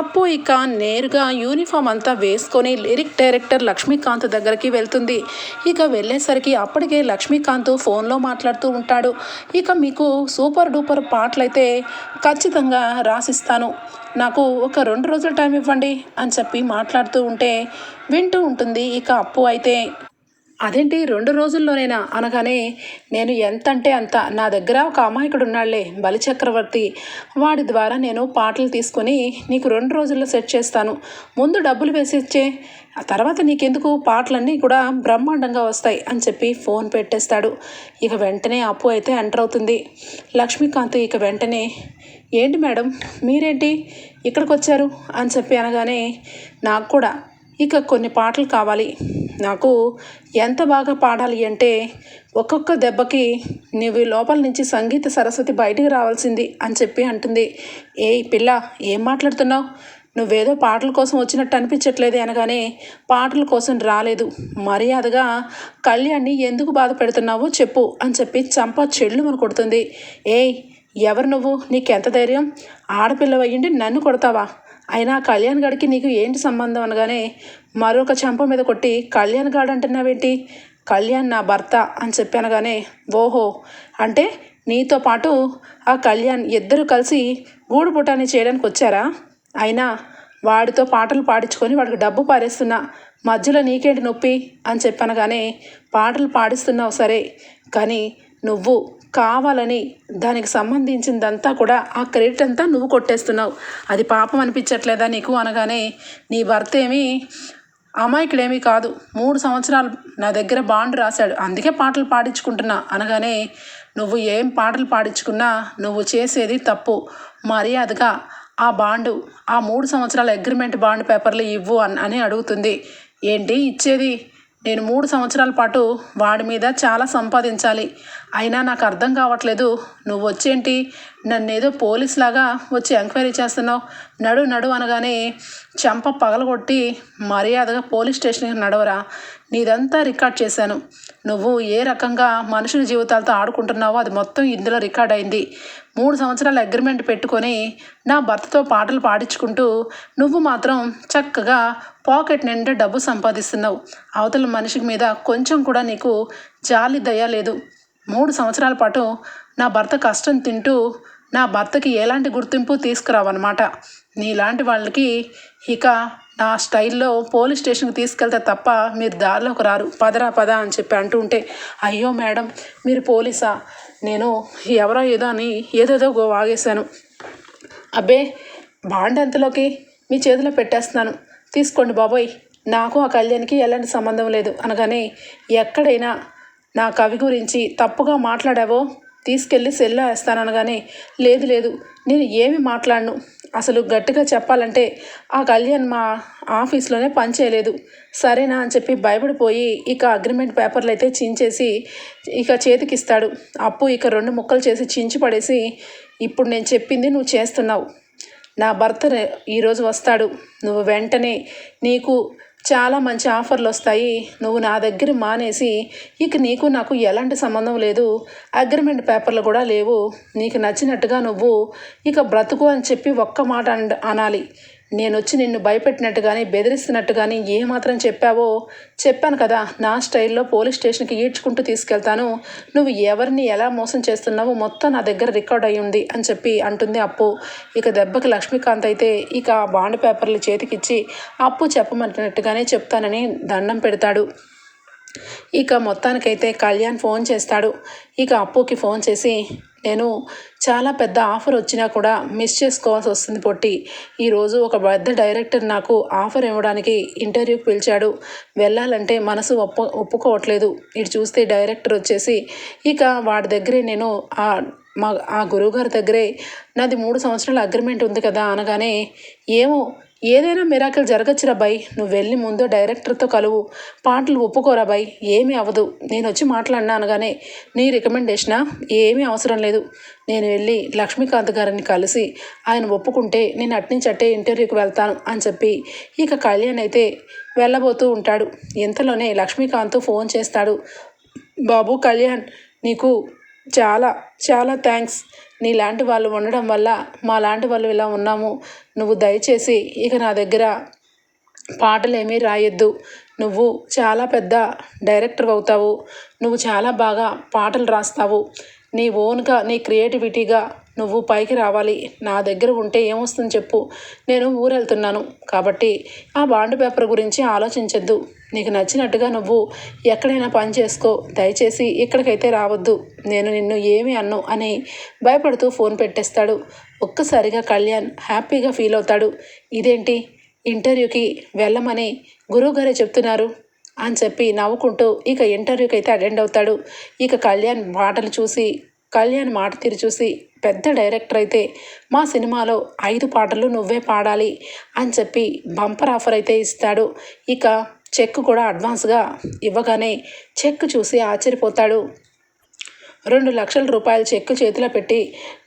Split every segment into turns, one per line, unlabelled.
అప్పు ఇక నేరుగా యూనిఫామ్ అంతా వేసుకొని లిరిక్ డైరెక్టర్ లక్ష్మీకాంత్ దగ్గరికి వెళ్తుంది. ఇక వెళ్ళేసరికి అప్పటికే లక్ష్మీకాంత్ ఫోన్లో మాట్లాడుతూ ఉంటాడు. ఇక మీకు సూపర్ డూపర్ పాటలైతే ఖచ్చితంగా రాసిస్తాను. నాకు ఒక రెండు రోజుల టైం ఇవ్వండి అని చెప్పి మాట్లాడుతూ ఉంటే వింటూ ఉంటుంది ఇక అప్పు అయితే. అదేంటి? రెండు రోజుల్లోనైనా? అనగానే నేను ఎంత అంటే అంత నా దగ్గర ఒక అమాయకుడు ఉన్నాళ్ళే బలిచక్రవర్తి వాడి ద్వారా నేను పాటలు తీసుకొని నీకు రెండు రోజుల్లో సెట్ చేస్తాను. ముందు డబ్బులు వేసి ఇచ్చే ఆ తర్వాత నీకెందుకు? పాటలన్నీ కూడా బ్రహ్మాండంగా వస్తాయి అని చెప్పి ఫోన్ పెట్టేస్తాడు. ఇక వెంటనే అప్పు అయితే ఎంటర్ అవుతుంది. లక్ష్మీకాంత్ ఇక వెంటనే ఏంటి మేడం మీరేంటి? ఇక్కడికి వచ్చారు అని చెప్పి అనగానే నాకు కూడా. ఇక కొన్ని పాటలు కావాలి. నాకు ఎంత బాగా పాడాలి అంటే ఒక్కొక్క దెబ్బకి నువ్వు లోపల నుంచి సంగీత సరస్వతి బయటికి రావాల్సింది అని చెప్పి అంటుంది. ఏ పిల్ల ఏం మాట్లాడుతున్నావు? నువ్వేదో పాటల కోసం వచ్చినట్టు అనిపించట్లేదు అనగానే పాటల కోసం రాలేదు. మర్యాదగా కళ్యాణ్ని ఎందుకు బాధ పెడుతున్నావో చెప్పు అని చెప్పి చంప చెళ్ళు మన కొడుతుంది. ఏయ్ ఎవరు నువ్వు? నీకెంత ధైర్యం? ఆడపిల్ల అయ్యిండి నన్ను కొడతావా? అయినా కళ్యాణ్ గడికి నీకు ఏంటి సంబంధం అనగానే మరొక చెంప మీద కొట్టి కళ్యాణ్ గాడు అంటున్నావేంటి కళ్యాణ్ నా భర్త అని చెప్పానగానే ఓహో అంటే నీతో పాటు ఆ కళ్యాణ్ ఇద్దరు కలిసి గూడు పుటాన్ని చేయడానికి వచ్చారా? అయినా వాడితో పాటలు పాడించుకొని వాడికి డబ్బు పారేస్తున్నా మధ్యలో నీకేంటి నొప్పి అని చెప్పనగానే పాటలు పాడిస్తున్నావు సరే కానీ నువ్వు కావాలని దానికి సంబంధించిందంతా కూడా ఆ క్రెడిట్ అంతా నువ్వు కొట్టేస్తున్నావు. అది పాపం అనిపించట్లేదా నీకు అనగానే నీ భర్త ఏమీ అమాయకుడేమీ కాదు. మూడు సంవత్సరాలు నా దగ్గర బాండ్ రాశాడు. అందుకే పాటలు పాడించుకుంటున్నా అనగానే నువ్వు ఏం పాటలు పాడించుకున్నా నువ్వు చేసేది తప్పు. మర్యాదగా ఆ బాండు ఆ మూడు సంవత్సరాల అగ్రిమెంట్ బాండ్ పేపర్లు ఇవ్వు అని అని అడుగుతుంది. ఏంటి ఇచ్చేది? నేను మూడు సంవత్సరాల పాటు వాడి మీద చాలా సంపాదించాలి. అయినా నాకు అర్థం కావట్లేదు. నువ్వు వచ్చేంటి? నన్ను ఏదో పోలీస్ లాగా వచ్చి ఎంక్వైరీ చేస్తున్నావు. నడు నడు అనగానే చెంప పగలగొట్టి మర్యాదగా పోలీస్ స్టేషన్కి నడవరా? నీదంతా రికార్డ్ చేశాను. నువ్వు ఏ రకంగా మనుషుల జీవితాలతో ఆడుకుంటున్నావో అది మొత్తం ఇందులో రికార్డ్ అయింది. మూడు సంవత్సరాల అగ్రిమెంట్ పెట్టుకొని నా భర్తతో పాటలు పాడించుకుంటూ నువ్వు మాత్రం చక్కగా పాకెట్ నిండా డబ్బు సంపాదిస్తున్నావు. అవతల మనిషి మీద కొంచెం కూడా నీకు జాలి దయ లేదు. మూడు సంవత్సరాల పాటు నా భర్త కష్టం తింటూ నా భర్తకి ఎలాంటి గుర్తింపు తీసుకురావన్నమాట. నీలాంటి వాళ్ళకి ఇక నా స్టైల్లో పోలీస్ స్టేషన్కి తీసుకెళ్తే తప్ప మీరు దారిలోకి రారు. పదరా పద అని చెప్పి అంటూ ఉంటే అయ్యో మేడం మీరు పోలీసా? నేను ఎవరో ఏదో అని ఏదేదో గో వాగేశాను. అబ్బే బాండ్ ఎంతలోకి మీ చేతిలో పెట్టేస్తున్నాను. తీసుకోండి బాబోయ్ నాకు ఆ కళ్యాణ్కి ఎలాంటి సంబంధం లేదు. అనగానే ఎక్కడైనా నా కవి గురించి తప్పుగా మాట్లాడావో తీసుకెళ్ళి సెల్లో వేస్తాననగానే లేదు లేదు నేను ఏమి మాట్లాడను. అసలు గట్టిగా చెప్పాలంటే ఆ కళ్యాణ్ మా ఆఫీస్లోనే పనిచేయలేదు సరేనా అని చెప్పి భయపడిపోయి ఇక అగ్రిమెంట్ పేపర్లు అయితే చించేసి ఇక చేతికిస్తాడు. అప్పు ఇక రెండు ముక్కలు చేసి చించి పడేసి ఇప్పుడు నేను చెప్పింది నువ్వు చేస్తున్నావు. నా భర్త ఈరోజు వస్తాడు. నువ్వు వెంటనే నీకు చాలా మంచి ఆఫర్లు వస్తాయి నువ్వు నా దగ్గర మానేసి ఇక నీకు నాకు ఎలాంటి సంబంధం లేదు. అగ్రిమెంట్ పేపర్లు కూడా లేవు. నీకు నచ్చినట్టుగా నువ్వు ఇక బ్రతుకు అని చెప్పి ఒక్క మాట అనాలి. నేను వచ్చి నిన్ను భయపెట్టినట్టు కానీ బెదిరిస్తున్నట్టు కానీ ఏమాత్రం చెప్పావో చెప్పాను కదా. నా స్టైల్లో పోలీస్ స్టేషన్కి ఈడ్చుకుంటూ తీసుకెళ్తాను. నువ్వు ఎవరిని ఎలా మోసం చేస్తున్నావో మొత్తం నా దగ్గర రికార్డ్ అయ్యి ఉంది అని చెప్పి అంటుంది అప్పు. ఇక దెబ్బకి లక్ష్మీకాంత్ అయితే ఇక బాండ్ పేపర్లు చేతికిచ్చి అప్పు చెప్పమంటున్నట్టుగానే చెప్తానని దండం పెడతాడు. ఇక మొత్తానికైతే కళ్యాణ్ ఫోన్ చేస్తాడు. ఇక అప్పుకి ఫోన్ చేసి నేను చాలా పెద్ద ఆఫర్ వచ్చినా కూడా మిస్ చేసుకోవాల్సి వస్తుంది పొట్టి. ఈరోజు ఒక పెద్ద డైరెక్టర్ నాకు ఆఫర్ ఇవ్వడానికి ఇంటర్వ్యూకి పిలిచాడు. వెళ్ళాలంటే మనసు ఒప్పు ఒప్పుకోవట్లేదు. ఇటు చూస్తే డైరెక్టర్ వచ్చేసి ఇక వాడి దగ్గరే నేను ఆ మా ఆ గురువుగారి దగ్గరే నాది మూడు సంవత్సరాల అగ్రిమెంట్ ఉంది కదా అనగానే ఏమో ఏదైనా మిరాకిల్ జరగచ్చురా బాయ్. నువ్వు వెళ్ళి ముందు డైరెక్టర్తో కలువు. పాటలు ఒప్పుకోరా బాయ్. ఏమీ అవ్వదు. నేను వచ్చి మాట్లాడినా కానీ నీ రికమెండేషనా? ఏమీ అవసరం లేదు. నేను వెళ్ళి లక్ష్మీకాంత్ గారిని కలిసి ఆయన ఒప్పుకుంటే నేను అట్నుంచి అట్టే ఇంటర్వ్యూకి వెళ్తాను అని చెప్పి ఇక కళ్యాణ్ అయితే వెళ్ళబోతూ ఉంటాడు. ఇంతలోనే లక్ష్మీకాంత్ ఫోన్ చేస్తాడు. బాబు కళ్యాణ్ నీకు చాలా చాలా థ్యాంక్స్. నీలాంటి వాళ్ళు ఉండడం వల్ల మా లాంటి వాళ్ళు ఇలా ఉన్నాము. నువ్వు దయచేసి ఇక నా దగ్గర పాటలు ఏమీ రాయొద్దు. నువ్వు చాలా పెద్ద డైరెక్టర్ అవుతావు. నువ్వు చాలా బాగా పాటలు రాస్తావు. నీ ఓన్గా నీ క్రియేటివిటీగా నువ్వు పైకి రావాలి. నా దగ్గర ఉంటే ఏమొస్తుంది చెప్పు. నేను ఊరెళ్తున్నాను. కాబట్టి ఆ బాండ్ పేపర్ గురించి ఆలోచించద్దు. నీకు నచ్చినట్టుగా నువ్వు ఎక్కడైనా పని చేసుకో. దయచేసి ఇక్కడికైతే రావద్దు. నేను నిన్ను ఏమి అన్ను అని భయపడుతూ ఫోన్ పెట్టేస్తాడు. ఒక్కసారిగా కళ్యాణ్ హ్యాపీగా ఫీల్ అవుతాడు. ఇదేంటి? ఇంటర్వ్యూకి వెళ్ళమని గురువుగారే చెప్తున్నారు అని చెప్పి నవ్వుకుంటూ ఇక ఇంటర్వ్యూకి అయితే అటెండ్ అవుతాడు. ఇక కళ్యాణ్ మాటలు చూసి కళ్యాణ్ మాట తీరు చూసి పెద్ద డైరెక్టర్ అయితే మా సినిమాలో ఐదు పాటలు నువ్వే పాడాలి అని చెప్పి బంపర్ ఆఫర్ అయితే ఇస్తాడు. ఇక చెక్ కూడా అడ్వాన్స్గా ఇవ్వగానే చెక్ చూసి ఆశ్చర్యపోతాడు. రెండు లక్షల రూపాయల చెక్కు చేతిలో పెట్టి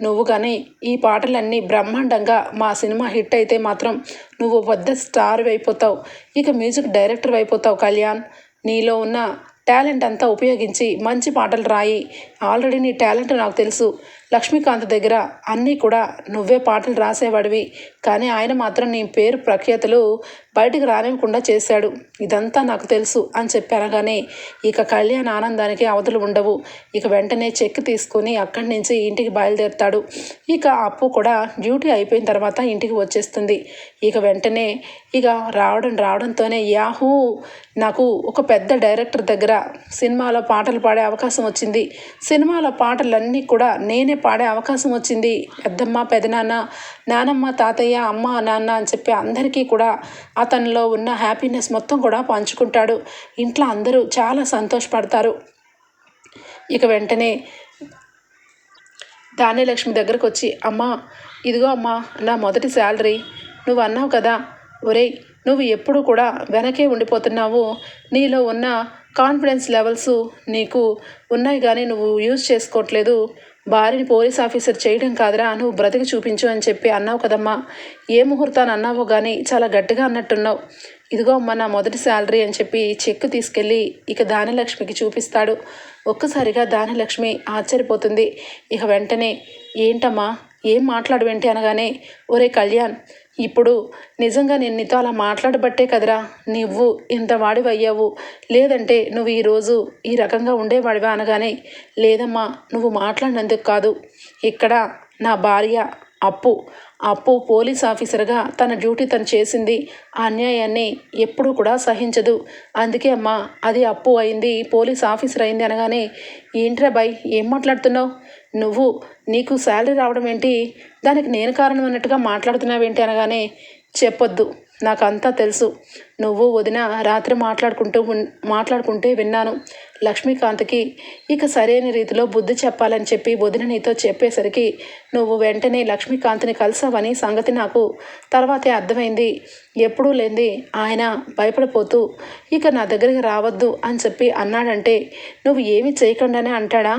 నువ్వు కానీ ఈ పాటలన్నీ బ్రహ్మాండంగా మా సినిమా హిట్ అయితే మాత్రం నువ్వు పెద్ద స్టార్ అయిపోతావు. ఇక మ్యూజిక్ డైరెక్టర్ అయిపోతావు కళ్యాణ్. నీలో ఉన్న టాలెంట్ అంతా ఉపయోగించి మంచి పాటలు రాయి. ఆల్రెడీ నీ టాలెంట్ నాకు తెలుసు. లక్ష్మీకాంత్ దగ్గర అన్నీ కూడా నువ్వే పాటలు రాసేవాడివి. కానీ ఆయన మాత్రం నీ పేరు ప్రఖ్యాతలు బయటకు రానివ్వకుండా చేశాడు. ఇదంతా నాకు తెలుసు అని చెప్పనగానే ఇక కళ్యాణ్ ఆనందానికి అవతలు ఉండవు. ఇక వెంటనే చెక్ తీసుకొని అక్కడి నుంచి ఇంటికి బయలుదేరుతాడు. ఇక అప్పు కూడా డ్యూటీ అయిపోయిన తర్వాత ఇంటికి వచ్చేస్తుంది. ఇక వెంటనే ఇక రావడం రావడంతోనే యాహూ! నాకు ఒక పెద్ద డైరెక్టర్ దగ్గర సినిమాలో పాటలు పాడే అవకాశం వచ్చింది. సినిమాలో పాటలన్నీ కూడా నేనే పాడే అవకాశం వచ్చింది. పెద్దమ్మ పెదనాన్న నానమ్మ తాతయ్య అమ్మ నాన్న అని చెప్పి అందరికీ కూడా అతనిలో ఉన్న హ్యాపీనెస్ మొత్తం కూడా పంచుకుంటాడు. ఇంట్లో అందరూ చాలా సంతోషపడతారు. ఇక వెంటనే ధాన్యలక్ష్మి దగ్గరకు వచ్చి అమ్మా ఇదిగో అమ్మా నా మొదటి శాలరీ. నువ్వు అన్నావు కదా ఒరేయ్ నువ్వు ఎప్పుడు కూడా వెనకే ఉండిపోతున్నావు. నీలో ఉన్న కాన్ఫిడెన్స్ లెవెల్స్ నీకు ఉన్నాయి కానీ నువ్వు యూజ్ చేసుకోవట్లేదు. భార్యని పోలీస్ ఆఫీసర్ చేయడం కాదురా నువ్వు బ్రతికి చూపించు అని చెప్పి అన్నావు కదమ్మా. ఏ ముహూర్తాన్ని అన్నావో కానీ చాలా గట్టిగా అన్నట్టున్నావు. ఇదిగో అమ్మ నా మొదటి శాలరీ అని చెప్పి చెక్ తీసుకెళ్ళి ఇక దానలక్ష్మికి చూపిస్తాడు. ఒక్కసారిగా దానలక్ష్మి ఆశ్చర్యపోతుంది. ఇక వెంటనే ఏంటమ్మా ఏం మాట్లాడవేంటి? అనగానే ఒరే కళ్యాణ్ ఇప్పుడు నిజంగా నేను నీతో అలా మాట్లాడబట్టే కదరా. నువ్వు ఇంత వాడివయ్యావు. లేదంటే నువ్వు ఈరోజు ఈ రకంగా ఉండేవాడివా అనగానే లేదమ్మా నువ్వు మాట్లాడినందుకు కాదు. ఇక్కడ నా భార్య అప్పు. అప్పు పోలీస్ ఆఫీసర్గా తన డ్యూటీ తను చేసింది. ఆ అన్యాయాన్ని ఎప్పుడూ కూడా సహించదు. అందుకే అమ్మా అది అప్పు అయింది పోలీస్ ఆఫీసర్ అయింది అనగానే ఏంట్రా బాయ్ ఏం మాట్లాడుతున్నావు? నువ్వు నీకు శాలరీ రావడం ఏంటి? దానికి నేను కారణం అన్నట్టుగా మాట్లాడుతున్నావేంటి అనగానే చెప్పొద్దు. నాకు అంతా తెలుసు. నువ్వు వదిన రాత్రి మాట్లాడుకుంటూ మాట్లాడుకుంటే విన్నాను. లక్ష్మీకాంత్కి ఇక సరైన రీతిలో బుద్ధి చెప్పాలని చెప్పి వదిన నీతో చెప్పేసరికి నువ్వు వెంటనే లక్ష్మీకాంత్ని కలిసావని సంగతి నాకు తర్వాతే అర్థమైంది. ఎప్పుడూ లేంది ఆయన భయపడిపోతూ ఇక నా దగ్గరికి రావద్దు అని చెప్పి అన్నాడంటే నువ్వు ఏమి చేయకుండానే అంటాడా?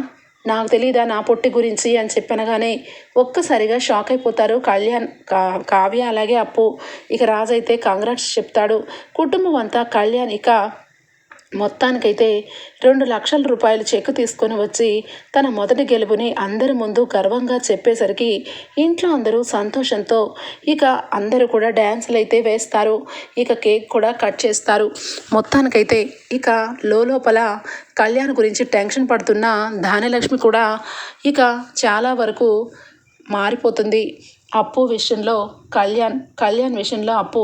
నాకు తెలియదా నా పొట్టి గురించి అని చెప్పనగానే ఒక్కసారిగా షాక్ అయిపోతారు కళ్యాణ్ కా కావ్య అలాగే అప్పు. ఇక రాజైతే కాంగ్రాట్స్ చెప్తాడు. కుటుంబం అంతా కళ్యాణ్ ఇక మొత్తానికైతే రెండు లక్షల రూపాయలు చెక్కు తీసుకొని వచ్చి తన మొదటి గెలుపుని అందరి ముందు గర్వంగా చెప్పేసరికి ఇంట్లో అందరూ సంతోషంతో ఇక అందరూ కూడా డ్యాన్సులు అయితే వేస్తారు. ఇక కేక్ కూడా కట్ చేస్తారు. మొత్తానికైతే ఇక లోపల కళ్యాణ్ గురించి టెన్షన్ పడుతున్న ధాన్యలక్ష్మి కూడా ఇక చాలా వరకు మారిపోతుంది. అప్పు విషయంలో కళ్యాణ్ కళ్యాణ్ విషయంలో అప్పు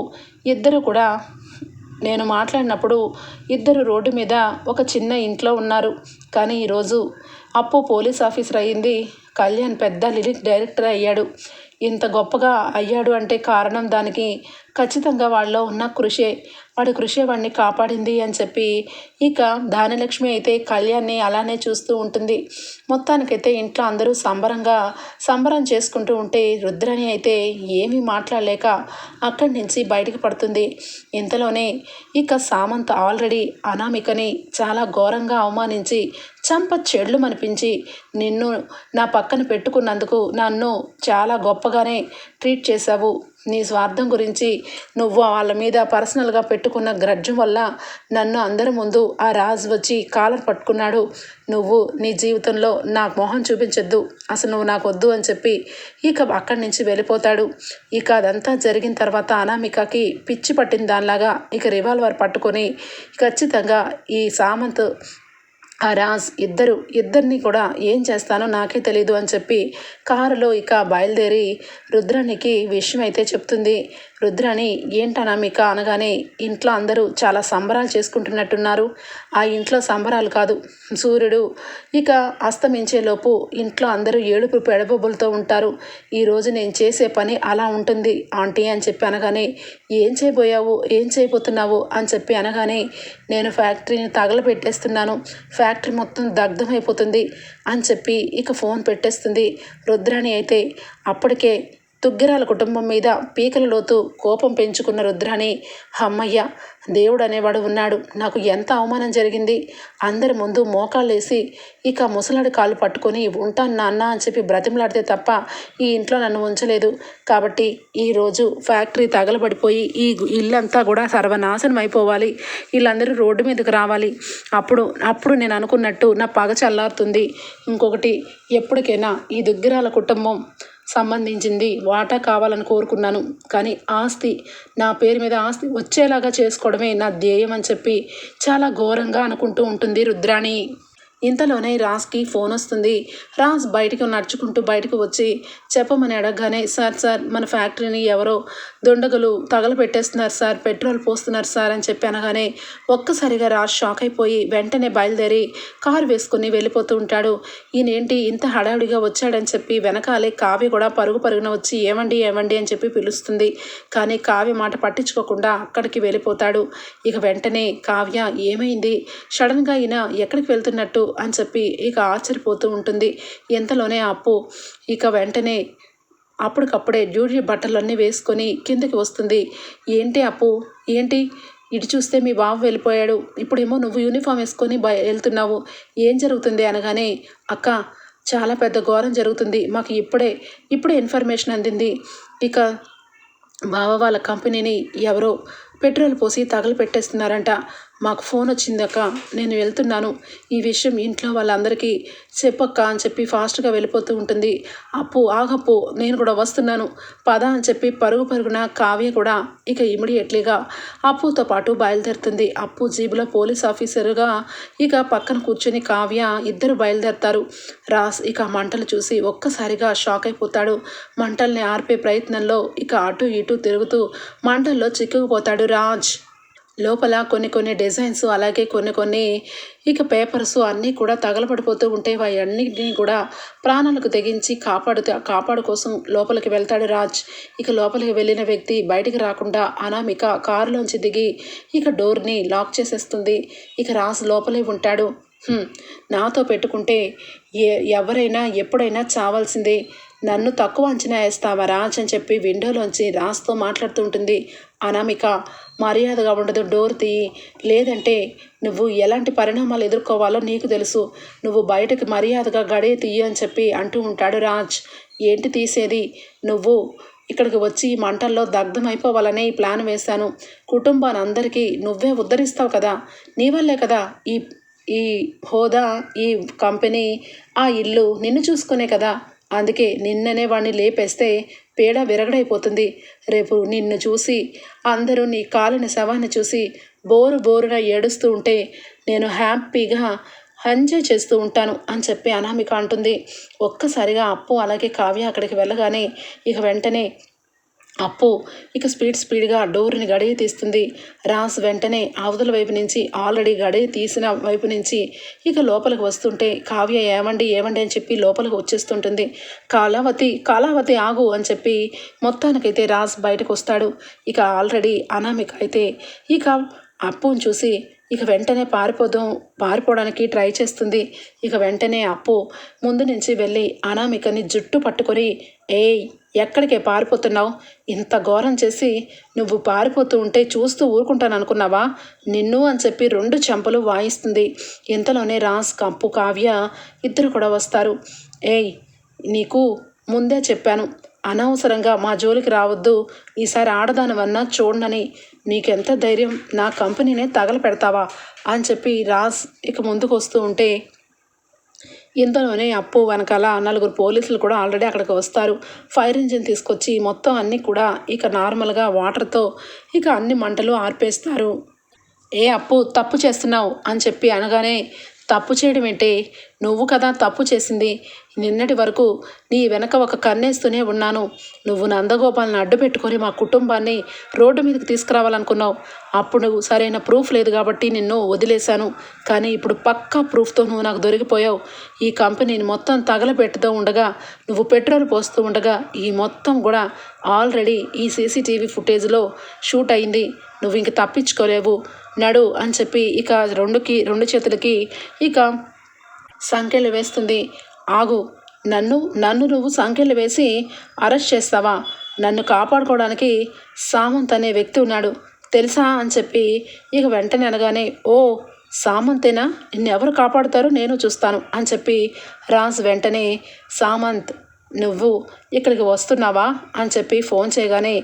ఇద్దరు కూడా నేను మాట్లాడినప్పుడు ఇద్దరు రోడ్డు మీద ఒక చిన్న ఇంట్లో ఉన్నారు. కానీ ఈరోజు అప్పు పోలీస్ ఆఫీసర్ అయ్యింది కళ్యాణ్ పెద్ద లిరిక్ డైరెక్టర్ అయ్యాడు. ఇంత గొప్పగా అయ్యాడు అంటే కారణం దానికి ఖచ్చితంగా వాళ్ళలో ఉన్న కృషే వాడి కృషే వాడిని కాపాడింది అని చెప్పి ఇక ధాన్యలక్ష్మి అయితే కళ్యాణ్ని అలానే చూస్తూ ఉంటుంది. మొత్తానికైతే ఇంట్లో అందరూ సంబరంగా సంబరం చేసుకుంటూ ఉంటే రుద్రని అయితే ఏమీ మాట్లాడలేక అక్కడి నుంచి బయటకు పడుతుంది. ఇంతలోనే ఇక సామంత్ ఆల్రెడీ అనామికని చాలా ఘోరంగా అవమానించి చంప చెడ్లు అనిపించి నిన్ను నా పక్కన పెట్టుకున్నందుకు నన్ను చాలా గొప్పగానే ట్రీట్ చేశావు. నీ స్వార్థం గురించి నువ్వు వాళ్ళ మీద పర్సనల్గా పెట్టుకున్న గ్రడ్జం వల్ల నన్ను అందరి ముందు ఆ రాజు వచ్చి కాలర్ పట్టుకున్నాడు. నువ్వు నీ జీవితంలో నాకు మొహం చూపించొద్దు. అసలు నువ్వు నాకు వద్దు అని చెప్పి ఇక అక్కడి నుంచి వెళ్ళిపోతాడు. ఇక అదంతా జరిగిన తర్వాత అనామికకి పిచ్చి పట్టిన దానిలాగా ఇక రివాల్వర్ పట్టుకొని ఖచ్చితంగా ఈ సామంత్ ఆ రాజ్ ఇద్దరు ఇద్దరిని కూడా ఏం చేస్తానో నాకే తెలీదు అని చెప్పి కారులో ఇక బయలుదేరి రుద్రానికి విషయం అయితే చెప్తుంది. రుద్రాని ఏంటనామిక అనగానే ఇంట్లో అందరూ చాలా సంబరాలు చేసుకుంటున్నట్టున్నారు. ఆ ఇంట్లో సంబరాలు కాదు. సూర్యుడు ఇక అస్తమించేలోపు ఇంట్లో అందరూ ఏడుపు పెడబొబ్బులతో ఉంటారు. ఈరోజు నేను చేసే పని అలా ఉంటుంది. ఆంటీ అని చెప్పి అనగానే ఏం చేయబోయావు? ఏం చేయబోతున్నావు? అని చెప్పి అనగానే నేను ఫ్యాక్టరీని తగలబెట్టేస్తున్నాను. ఫ్యాక్టరీ మొత్తం దగ్ధమైపోతుంది అని చెప్పి ఇక ఫోన్ పెట్టేస్తుంది. రుద్రాణి అయితే అప్పటికే దుగ్గిరాల కుటుంబం మీద పీకల లోతు కోపం పెంచుకున్న రుద్రాని అమ్మయ్య దేవుడు అనేవాడు ఉన్నాడు. నాకు ఎంత అవమానం జరిగింది. అందరి ముందు మోకాళ్ళేసి ఇక ముసలాడి కాళ్ళు పట్టుకొని ఉంటాను నాన్న అని చెప్పి బ్రతిమలాడితే తప్ప ఈ ఇంట్లో నన్ను ఉంచలేదు. కాబట్టి ఈరోజు ఫ్యాక్టరీ తగలబడిపోయి ఈ ఇల్లంతా కూడా సర్వనాశనం అయిపోవాలి. వీళ్ళందరూ రోడ్డు మీదకి రావాలి. అప్పుడు అప్పుడు నేను అనుకున్నట్టు నా పగ చల్లారుతుంది. ఇంకొకటి ఎప్పటికైనా ఈ దుగ్గిరాల కుటుంబం సంబంధించింది. వాటా కావాలని కోరుకున్నాను. కానీ ఆస్తి నా పేరు మీద ఆస్తి వచ్చేలాగా చేసుకోవడమే నా ధ్యేయం అని చెప్పి చాలా ఘోరంగా అనుకుంటూ ఉంటుంది రుద్రాణి. ఇంతలోనే రాజ్కి ఫోన్ వస్తుంది. రాజ్ బయటికి నడుచుకుంటూ బయటకు వచ్చి చెప్పమని అడగగానే సార్ సార్ మన ఫ్యాక్టరీని ఎవరో దుండగులు తగలపెట్టేస్తున్నారు సార్ పెట్రోల్ పోస్తున్నారు సార్ అని చెప్పి అనగానే ఒక్కసారిగా రాజ్ షాక్ అయిపోయి వెంటనే బయలుదేరి కారు వేసుకుని వెళ్ళిపోతూ ఉంటాడు. ఈయనేంటి ఇంత హడావుడిగా వచ్చాడని చెప్పి వెనకాలే కావ్య కూడా పరుగు పరుగున వచ్చి ఏమండి ఏమండి అని చెప్పి పిలుస్తుంది. కానీ కావ్య మాట పట్టించుకోకుండా అక్కడికి వెళ్ళిపోతాడు. ఇక వెంటనే కావ్య ఏమైంది? సడన్గా ఈయన ఎక్కడికి వెళ్తున్నట్టు? అని చెప్పి ఇక ఆశ్చర్యపోతూ ఉంటుంది. ఎంతలోనే అప్పు? ఇక వెంటనే అప్పటికప్పుడే డ్యూటీ బట్టలన్నీ వేసుకొని కిందకి వస్తుంది. ఏంటి అప్పు? ఏంటి? ఇటు చూస్తే మీ బాబు వెళ్ళిపోయాడు. ఇప్పుడేమో నువ్వు యూనిఫామ్ వేసుకొని బయ వెళ్తున్నావు. ఏం జరుగుతుంది అనగానే అక్క చాలా పెద్ద ఘోరం జరుగుతుంది. మాకు ఇప్పుడే ఇప్పుడే ఇన్ఫర్మేషన్ అందింది. ఇక బావ వాళ్ళ కంపెనీని ఎవరో పెట్రోల్ పోసి తగలు పెట్టేస్తున్నారంట మాకు ఫోన్ వచ్చిందక్క నేను వెళ్తున్నాను. ఈ విషయం ఇంట్లో వాళ్ళందరికీ చెప్పక్క అని చెప్పి ఫాస్ట్గా వెళ్ళిపోతూ ఉంటుంది. అప్పు ఆగప్పు నేను కూడా వస్తున్నాను. పద అని చెప్పి పరుగు పరుగున కావ్య కూడా ఇక ఇమీడియట్లీగా అప్పుతో పాటు బయలుదేరుతుంది. అప్పు జీబులో పోలీస్ ఆఫీసర్గా ఇక పక్కన కూర్చొని కావ్య ఇద్దరు బయలుదేరుతారు. రాస్ ఇక మంటలు చూసి ఒక్కసారిగా షాక్ అయిపోతాడు. మంటల్ని ఆర్పే ప్రయత్నంలో ఇక అటు ఇటు తిరుగుతూ మంటల్లో చిక్కుకుపోతాడు రాజ్. లోపల కొన్ని కొన్ని డిజైన్స్ అలాగే కొన్ని కొన్ని ఇక పేపర్స్ అన్నీ కూడా తగలబడిపోతూ ఉంటే అవన్నిటిని కూడా ప్రాణాలకు తెగించి కాపాడు కాపాడు కోసం లోపలికి వెళ్తాడు రాజ్. ఇక లోపలికి వెళ్ళిన వ్యక్తి బయటికి రాకుండా అనామిక కారులోంచి దిగి ఇక డోర్ని లాక్ చేసేస్తుంది. ఇక రాజ్ లోపలే ఉంటాడు. నాతో పెట్టుకుంటే ఏ ఎవరైనా ఎప్పుడైనా చావాల్సిందే. నన్ను తక్కువ అంచనా వేస్తావా రాజ్? అని చెప్పి విండోలోంచి రాజ్తో మాట్లాడుతూ ఉంటుంది అనామిక. మర్యాదగా ఉండదు. డోర్ తీయి లేదంటే నువ్వు ఎలాంటి పరిణామాలు ఎదుర్కోవాలో నీకు తెలుసు. నువ్వు బయటకు మర్యాదగా గడే తీయ అని చెప్పి అంటూ ఉంటాడు రాజ్. ఏంటి తీసేది? నువ్వు ఇక్కడికి వచ్చి ఈ మంటల్లో దగ్ధం ఈ ప్లాన్ వేశాను. కుటుంబాన్ని అందరికీ నువ్వే ఉద్ధరిస్తావు కదా? నీ వల్లే కదా ఈ ఈ హోదా ఈ కంపెనీ ఆ ఇల్లు నిన్ను చూసుకునే కదా? అందుకే నిన్ననే వాడిని లేపేస్తే పేడ విరగడైపోతుంది. రేపు నిన్ను చూసి అందరూ నీ కాలిన శవాన్ని చూసి బోరు బోరున ఏడుస్తూ ఉంటే నేను హ్యాపీగా ఎంజాయ్ చేస్తూ ఉంటాను అని చెప్పి అనామిక అంటుంది. ఒక్కసారిగా అప్పు అలాగే కావ్య అక్కడికి వెళ్ళగానే ఇక వెంటనే అప్పు ఇక స్పీడ్ స్పీడ్గా డోర్ని గడియ తీస్తుంది. రాస్ వెంటనే అవతల వైపు నుంచి ఆల్రెడీ గడియ తీసిన వైపు నుంచి ఇక లోపలికి వస్తుంటే కావ్య ఏమండి ఏమండి అని చెప్పి లోపలికి వచ్చేస్తుంటుంది. కాలావతి కాలావతి ఆగు అని చెప్పి మొత్తానికైతే రాస్ బయటకు వస్తాడు. ఇక ఆల్రెడీ అనామిక అయితే ఇక అప్పుని చూసి ఇక వెంటనే పారిపోదాం పారిపోవడానికి ట్రై చేస్తుంది. ఇక వెంటనే అప్పు ముందు నుంచి వెళ్ళి అనామికని జుట్టు పట్టుకొని ఏయ్ ఎక్కడికే పారిపోతున్నావు? ఇంత ఘోరం చేసి నువ్వు పారిపోతూ ఉంటే చూస్తూ ఊరుకుంటాను అనుకున్నావా నిన్ను అని చెప్పి రెండు చెంపలు వాయిస్తుంది. ఇంతలోనే రాస్ కప్పు కావ్య ఇద్దరు కూడా వస్తారు. ఏయ్ నీకు ముందే చెప్పాను. అనవసరంగా మా జోలికి రావద్దు. ఈసారి ఆడదానివన్నా చూడనని. నీకెంత ధైర్యం? నా కంపెనీనే తగలపెడతావా? అని చెప్పి రాజ్ ఇక ముందుకు వస్తూ ఉంటే ఇంతలోనే అప్పు వెనకాల నలుగురు పోలీసులు కూడా ఆల్రెడీ అక్కడికి వస్తారు. ఫైర్ ఇంజిన్ తీసుకొచ్చి మొత్తం అన్నీ కూడా ఇక నార్మల్గా వాటర్తో ఇక అన్ని మంటలు ఆర్పేస్తారు. ఏ అప్పు తప్పు చేస్తున్నావు అని చెప్పి అనగానే తప్పు చేయడం ఏంటి? నువ్వు కదా తప్పు చేసింది. నిన్నటి వరకు నీ వెనక ఒక కన్నేస్తూనే ఉన్నాను. నువ్వు నందగోపాలను అడ్డు పెట్టుకొని మా కుటుంబాన్ని రోడ్డు మీదకి తీసుకురావాలనుకున్నావు. అప్పుడు సరైన ప్రూఫ్ లేదు కాబట్టి నిన్ను వదిలేశాను. కానీ ఇప్పుడు పక్కా ప్రూఫ్తో నువ్వు నాకు దొరికిపోయావు. ఈ కంపెనీని మొత్తం తగలపెట్టుతూ ఉండగా నువ్వు పెట్రోల్ పోస్తూ ఉండగా ఈ మొత్తం కూడా ఆల్రెడీ ఈ సీసీటీవీ ఫుటేజ్లో షూట్ అయింది. నువ్వు ఇంక తప్పించుకోలేవు నడు అని చెప్పి ఇక రెండుకి రెండు చేతులకి ఇక సంఖ్యలు వేస్తుంది. ఆగు నన్ను నన్ను నువ్వు సంఖ్యలు వేసి అరెస్ట్ చేస్తావా? నన్ను కాపాడుకోవడానికి సామంత్ అనే వ్యక్తి ఉన్నాడు. తెలుసా అని చెప్పి ఇక వెంటనే అనగానే ఓ సామంతేనా? నిన్నెవరు కాపాడుతారో నేను చూస్తాను అని చెప్పి రాజ్ వెంటనే సామంత్ నువ్వు ఇక్కడికి వస్తున్నావా? అని చెప్పి ఫోన్ చేయగానే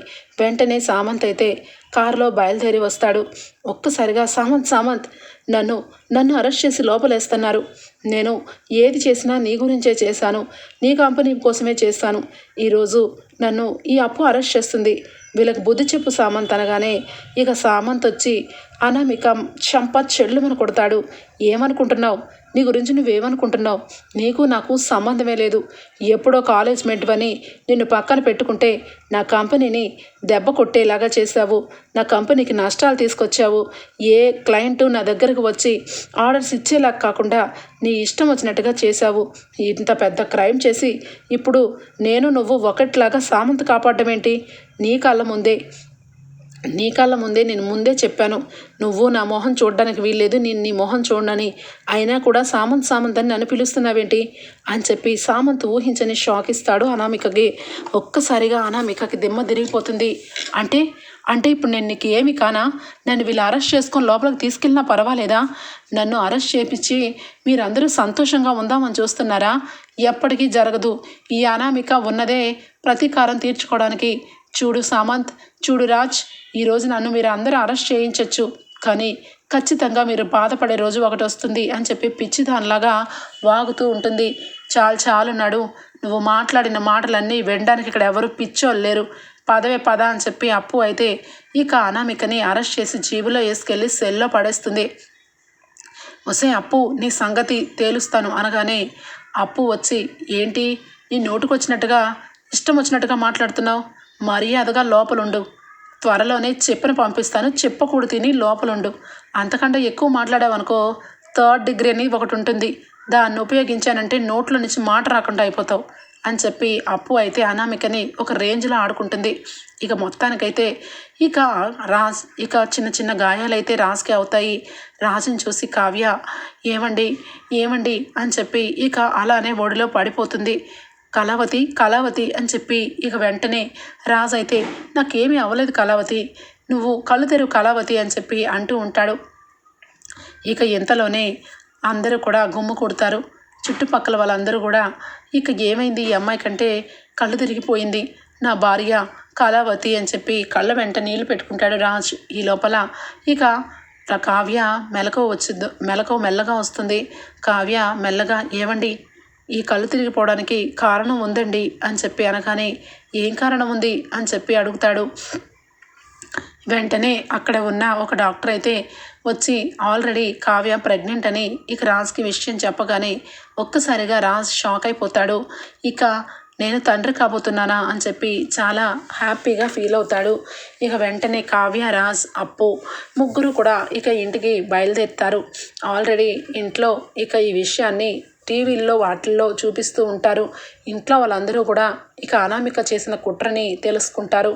వెంటనే సామంత్ అయితే కారులో బయలుదేరి వస్తాడు. ఒక్కసారిగా సామంత్ సామంత్ నన్ను నన్ను అరెస్ట్ చేసి లోపలేస్తున్నారు. నేను ఏది చేసినా నీ గురించే చేశాను. నీ కంపెనీ కోసమే చేస్తాను. ఈరోజు నన్ను ఈ అప్పు అరెస్ట్ చేస్తుంది. వీళ్ళకి బుద్ధి చెప్పు సామంత్ అనగానే ఇక సామంత్ వచ్చి అనామిక చంప చెల్లుమని కొడతాడు ఏమనుకుంటున్నావు? నీ గురించి నువ్వేమనుకుంటున్నావు? నీకు నాకు సంబంధమే లేదు. ఎప్పుడో కాలేజ్ మెట్వని నిన్ను పక్కన పెట్టుకుంటే నా కంపెనీని దెబ్బ కొట్టేలాగా చేశావు. నా కంపెనీకి నష్టాలు తీసుకొచ్చావు. ఏ క్లయింట్ నా దగ్గరకు వచ్చి ఆర్డర్స్ ఇచ్చేలా కాకుండా నీ ఇష్టం వచ్చినట్టుగా చేశావు. ఇంత పెద్ద క్రైమ్ చేసి ఇప్పుడు నేను నువ్వు ఒకటిలాగా సామంత కాపాడడం ఏంటి నీ కళ్ళ ముందే నీ కళ్ళ ముందే నేను ముందే చెప్పాను. నువ్వు నా మొహం చూడడానికి వీల్లేదు నేను నీ మొహం చూడనని. అయినా కూడా సామంత్ సామంత్ అని నన్ను పిలుస్తున్నావేంటి? అని చెప్పి సామంత్ ఊహించని షాక్ ఇస్తాడు అనామికకి. ఒక్కసారిగా అనామికకి దిమ్మ తిరిగిపోతుంది. అంటే అంటే ఇప్పుడు నేను నీకు ఏమి కానా? నన్ను వీళ్ళు అరెస్ట్ చేసుకొని లోపలికి తీసుకెళ్ళినా పర్వాలేదా? నన్ను అరెస్ట్ చేపించి మీరందరూ సంతోషంగా ఉందామని చూస్తున్నారా? ఎప్పటికీ జరగదు. ఈ అనామిక ఉన్నదే ప్రతీకారం తీర్చుకోవడానికి. చూడు సామంత్ చూడు రాజ్ ఈరోజు నన్ను మీరు అందరూ అరెస్ట్ చేయించవచ్చు కానీ ఖచ్చితంగా మీరు బాధపడే రోజు ఒకటి వస్తుంది అని చెప్పి పిచ్చి దానిలాగా వాగుతూ ఉంటుంది. చాలు చాలు నడు నువ్వు మాట్లాడిన మాటలన్నీ వినడానికి ఇక్కడ ఎవరు పిచ్చోళ్ళు లేరు. పదవే పద అని చెప్పి అప్పు అయితే ఇక అనామికని అరెస్ట్ చేసి జీబులో వేసుకెళ్ళి సెల్లో పడేస్తుంది. వసే అప్పు నీ సంగతి తేలుస్తాను అనగానే అప్పు వచ్చి ఏంటి నీ నోటుకొచ్చినట్టుగా ఇష్టం వచ్చినట్టుగా మాట్లాడుతున్నావు? మర్యాదగా లోపలుండు. త్వరలోనే చెప్పని పంపిస్తాను. చెప్పకూడు తిని లోపలుండు. అంతకంటే ఎక్కువ మాట్లాడావనుకో థర్డ్ డిగ్రీ అని ఒకటి ఉంటుంది దాన్ని ఉపయోగించానంటే నోట్లో నుంచి మాట రాకుండా అయిపోతావు అని చెప్పి అప్పు అయితే అనామికని ఒక రేంజ్లో ఆడుకుంటుంది. ఇక మొత్తానికైతే ఇక రాజ్ ఇక చిన్న చిన్న గాయాలైతే రాజ్కి అవుతాయి. రాజుని చూసి కావ్య ఏమండి ఏమండి అని చెప్పి ఇక అలానే ఒడిలో పడిపోతుంది. కళావతి కళావతి అని చెప్పి ఇక వెంటనే రాజు అయితే నాకేమీ అవ్వలేదు కళావతి. నువ్వు కళ్ళు తెరువు కళావతి అని చెప్పి అంటూ ఉంటాడు. ఇక ఇంతలోనే అందరూ కూడా గుమ్ము కొడతారు. చుట్టుపక్కల వాళ్ళందరూ కూడా ఇక ఏమైంది ఈ అమ్మాయి కంటే కళ్ళు తిరిగిపోయింది. నా భార్య కళావతి అని చెప్పి కళ్ళ వెంట నీళ్ళు పెట్టుకుంటాడు రాజ్. ఈ లోపల ఇక కావ్య మెలకు వచ్చిద్దు మెలకు మెల్లగా వస్తుంది. కావ్య మెల్లగా ఏవండి? ఈ కళ్ళు తిరిగిపోవడానికి కారణం ఉందండి అని చెప్పి అనగానే ఏం కారణం ఉంది? అని చెప్పి అడుగుతాడు. వెంటనే అక్కడ ఉన్న ఒక డాక్టర్ అయితే వచ్చి ఆల్రెడీ కావ్య ప్రెగ్నెంట్ అని ఇక రాజ్కి విషయం చెప్పగానే ఒక్కసారిగా రాజ్ షాక్ అయిపోతాడు. ఇక నేను తండ్రి కాబోతున్నానా? అని చెప్పి చాలా హ్యాపీగా ఫీల్ అవుతాడు. ఇక వెంటనే కావ్య రాజ్ అప్పు ముగ్గురు కూడా ఇక ఇంటికి బయలుదేరుతారు. ఆల్రెడీ ఇంట్లో ఇక ఈ విషయాన్ని టీవీల్లో వాటిల్లో చూపిస్తూ ఉంటారు. ఇంట్లో వాళ్ళందరూ కూడా ఇక అనామిక చేసిన కుట్రని తెలుసుకుంటారు.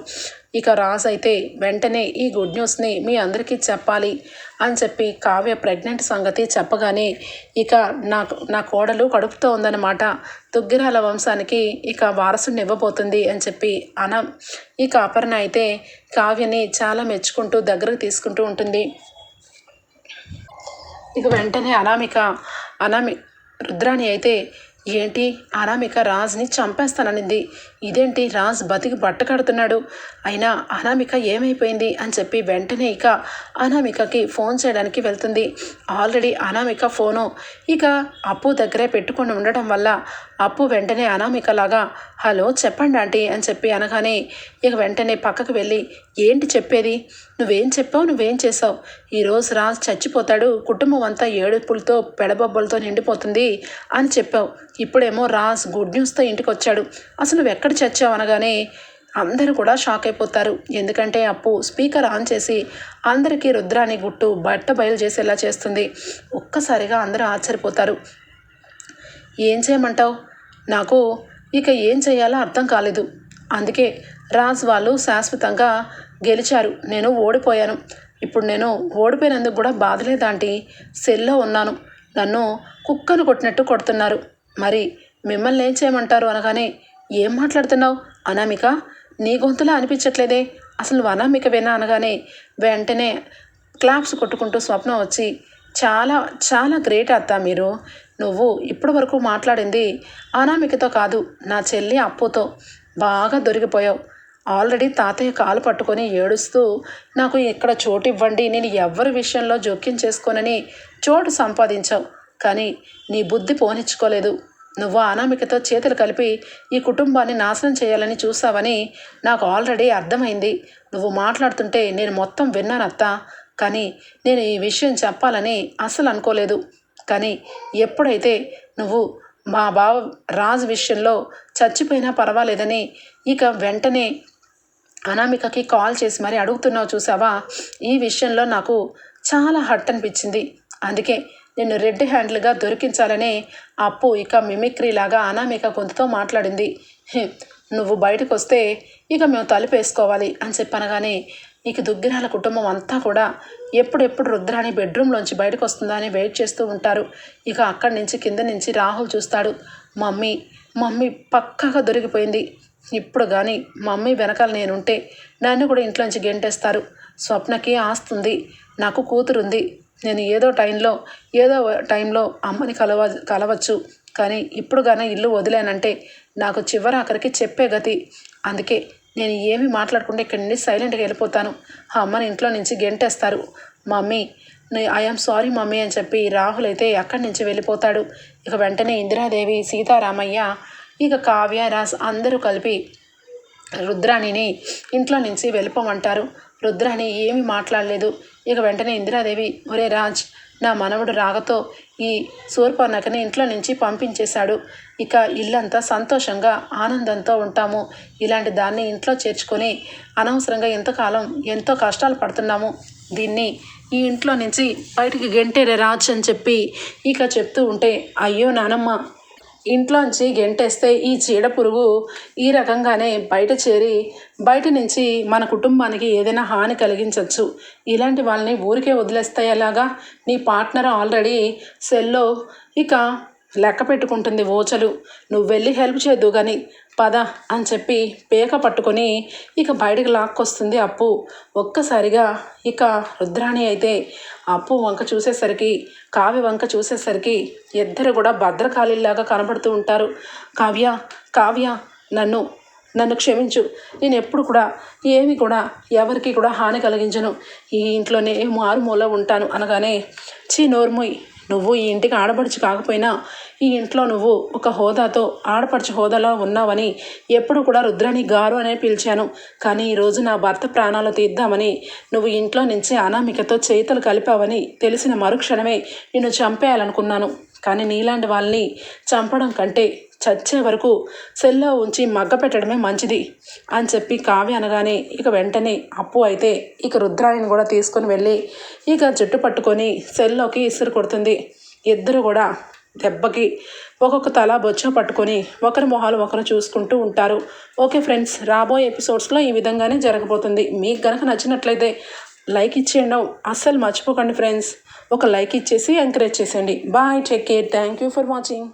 ఇక రాజ్ అయితే వెంటనే ఈ గుడ్ న్యూస్ని మీ అందరికీ చెప్పాలి అని చెప్పి కావ్య ప్రెగ్నెంట్ సంగతి చెప్పగానే ఇక నాకు నా కోడలు కడుపుతో ఉందన్నమాట. దుగ్గిరాల వంశానికి ఇక వారసుని ఇవ్వబోతుంది అని చెప్పి అన ఇక అపర్ణ అయితే కావ్యని చాలా మెచ్చుకుంటూ దగ్గరకు తీసుకుంటూ ఉంటుంది. ఇక వెంటనే అనామిక అనామి రుద్రాణి అయితే ఏంటి అనామిక రాజ్ని చంపేస్తాననింది. ఇదేంటి రాజ్ బతికి బట్ట కడుతున్నాడు? అయినా అనామిక ఏమైపోయింది అని చెప్పి వెంటనే ఇక అనామికకి ఫోన్ చేయడానికి వెళ్తుంది. Already Anamika phone. ఇక అప్పు దగ్గరే పెట్టుకొని ఉండటం వల్ల అప్పు వెంటనే అనామికలాగా హలో చెప్పండి ఆంటీ అని చెప్పి అనగానే ఇక వెంటనే పక్కకు వెళ్ళి ఏంటి చెప్పేది? నువ్వేం చెప్పావు? నువ్వేం చేసావు? ఈరోజు రాజ్ చచ్చిపోతాడు. కుటుంబం అంతా ఏడుపులతో పెడబొబ్బలతో నిండిపోతుంది అని చెప్పావు. ఇప్పుడేమో రాజ్ గుడ్ న్యూస్తో ఇంటికి వచ్చాడు అసలు నువ్వు ఎక్కడ చచ్చావు అనగానే అందరూ కూడా షాక్ అయిపోతారు. ఎందుకంటే అప్పు స్పీకర్ ఆన్ చేసి అందరికీ రుద్రాని గుట్టు బట్ట బయలు చేసేలా చేస్తుంది. ఒక్కసారిగా అందరూ ఆశ్చర్యపోతారు. ఏం చేయమంటావు? నాకు ఇక ఏం చేయాలో అర్థం కాలేదు. అందుకే రాజ్ వాళ్ళు శాశ్వతంగా గెలిచారు. నేను ఓడిపోయాను. ఇప్పుడు నేను ఓడిపోయినందుకు కూడా బాధలేదాంటి సెల్లో ఉన్నాను. నన్ను కుక్కను కొట్టినట్టు కొడుతున్నారు. మరి మిమ్మల్ని ఏం చేయమంటారు అనగానే ఏం మాట్లాడుతున్నావు? అనామిక నీ గొంతులా అనిపించట్లేదే? అసలు నువ్వు అనామికవేనా అనగానే వెంటనే క్లాప్స్ కొట్టుకుంటూ స్వప్నం వచ్చి చాలా చాలా గ్రేట్ అత్త మీరు. నువ్వు ఇప్పటి వరకు మాట్లాడింది అనామికతో కాదు నా చెల్లి అప్పుతో బాగా దొరికిపోయావు. ఆల్రెడీ తాతయ్య కాలు పట్టుకొని ఏడుస్తూ నాకు ఇక్కడ చోటు ఇవ్వండి నేను ఎవరి విషయంలో జోక్యం చేసుకోనని చోటు సంపాదించావు. కానీ నీ బుద్ధి పోనిచ్చుకోలేదు. నువ్వు అనామికతో చేతులు కలిపి ఈ కుటుంబాన్ని నాశనం చేయాలని చూసావని నాకు ఆల్రెడీ అర్థమైంది. నువ్వు మాట్లాడుతుంటే నేను మొత్తం విన్నాను అత్త. కానీ నేను ఈ విషయం చెప్పాలని అస్సలు అనుకోలేదు. కానీ ఎప్పుడైతే నువ్వు మా బావ రాజు విషయంలో చచ్చిపోయినా పర్వాలేదని ఇక వెంటనే అనామికకి కాల్ చేసి మరి అడుగుతున్నావు చూసావా? ఈ విషయంలో నాకు చాలా హట్ అనిపించింది. అందుకే నిన్ను రెడ్ హ్యాండ్లుగా దొరికించాలనే అప్పు ఇక మిమిక్రీ లాగా అనామిక గొంతుతో మాట్లాడింది. నువ్వు బయటకు వస్తే ఇక మేము తలుపేసుకోవాలి అని చెప్పనగానే ఇక దుగ్గిరాల కుటుంబం అంతా కూడా ఎప్పుడెప్పుడు రుద్రాని బెడ్రూమ్లోంచి బయటకు వస్తుందా అని వెయిట్ చేస్తూ ఉంటారు. ఇక అక్కడి నుంచి కింద నుంచి రాహుల్ చూస్తాడు. మమ్మీ మమ్మీ పక్కగా దొరికిపోయింది. ఇప్పుడు కానీ మమ్మీ వెనకాల నేనుంటే నన్ను కూడా ఇంట్లోంచి గెంటేస్తారు. స్వప్నకి ఆస్తుంది. నాకు కూతురుంది. నేను ఏదో టైంలో ఏదో టైంలో అమ్మని కలవ కలవచ్చు. కానీ ఇప్పుడు కానీ ఇల్లు వదిలేనంటే నాకు చివరి ఆఖరికి చెప్పే గతి. అందుకే నేను ఏమి మాట్లాడకుండా ఇక్కడి నుండి సైలెంట్గా వెళ్ళిపోతాను. ఆ అమ్మని ఇంట్లో నుంచి గెంటేస్తారు. మమ్మీ ఐఎమ్ సారీ మమ్మీ అని చెప్పి రాహుల్ అయితే అక్కడి నుంచి వెళ్ళిపోతాడు. ఇక వెంటనే ఇందిరాదేవి సీతారామయ్య ఇక కావ్య రాస్ అందరూ కలిపి రుద్రాణిని ఇంట్లో నుంచి వెళ్ళిపోమంటారు. రుద్రాణి ఏమీ మాట్లాడలేదు. ఇక వెంటనే ఇందిరాదేవి ఒరే రాజ్ నా మనవడు రాగతో ఈ శూర్పణఖని ఇంట్లో నుంచి పంపించేశాడు. ఇక ఇల్లంతా సంతోషంగా ఆనందంతో ఉంటాము. ఇలాంటి దాన్ని ఇంట్లో చేర్చుకొని అనవసరంగా ఎంతకాలం ఎంతో కష్టాలు పడుతున్నాము. దీన్ని ఈ ఇంట్లో నుంచి బయటికి గెంటేరే రాజ్ అని చెప్పి ఇక చెప్తూ ఉంటే అయ్యో నానమ్మ ఇంట్లోంచి గెంటేస్తే ఈ చీడ పురుగు ఈ రకంగానే బయట చేరి బయట నుంచి మన కుటుంబానికి ఏదైనా హాని కలిగించవచ్చు ఇలాంటి వాళ్ళని ఊరికే వదిలేస్తాయి ఎలాగా? నీ పార్ట్నర్ ఆల్రెడీ సెల్లో. ఇక లెక్క పెట్టుకుంటుంది ఓచలు. నువ్వు వెళ్ళి హెల్ప్ చేద్దు కానీ పద అని చెప్పి పేక పట్టుకొని ఇక బయటకు లాక్కొస్తుంది అప్పు. ఒక్కసారిగా ఇక రుద్రాణి అయితే అప్పు వంక చూసేసరికి కావ్య వంక చూసేసరికి ఇద్దరు కూడా భద్రకాళీలాగా కనబడుతూ ఉంటారు. కావ్య కావ్య నన్ను నన్ను క్షమించు. నేను ఎప్పుడు కూడా ఏమి కూడా ఎవరికి కూడా హాని కలిగించను. ఈ ఇంట్లోనే మారుమూల ఉంటాను అనగానే చీ నోర్ముయ్ నువ్వు ఈ ఇంటికి ఆడపడుచు కాకపోయినా ఈ ఇంట్లో నువ్వు ఒక హోదాతో ఆడపడుచు హోదాలో ఉన్నావని ఎప్పుడు కూడా రుద్రాని గారు అనే పిలిచాను. కానీ ఈరోజు నా భర్త ప్రాణాలు తీద్దామని నువ్వు ఇంట్లో నుంచి అనామికతో చేతులు కలిపావని తెలిసిన మరుక్షణమే నిన్ను చంపేయాలనుకున్నాను. కానీ నీలాంటి వాళ్ళని చంపడం కంటే చచ్చే వరకు సెల్లో ఉంచి మగ్గ పెట్టడమే మంచిది అని చెప్పి కావ్య అనగానే ఇక వెంటనే అప్పు అయితే ఇక రుద్రాయని కూడా తీసుకొని వెళ్ళి ఇక జుట్టు పట్టుకొని సెల్లోకి ఇసురు కొడుతుంది. ఇద్దరు కూడా దెబ్బకి ఒక్కొక్క తల బొచ్చ పట్టుకొని ఒకరి మొహాలు ఒకరు చూసుకుంటూ ఉంటారు. ఓకే ఫ్రెండ్స్ రాబోయే ఎపిసోడ్స్లో ఈ విధంగానే జరగబోతుంది. మీకు గనక నచ్చినట్లయితే లైక్ ఇచ్చేయండి. అస్సలు మర్చిపోకండి ఫ్రెండ్స్. ఒక లైక్ ఇచ్చేసి ఎంకరేజ్ చేసేయండి. Bye take care. Thank you for watching.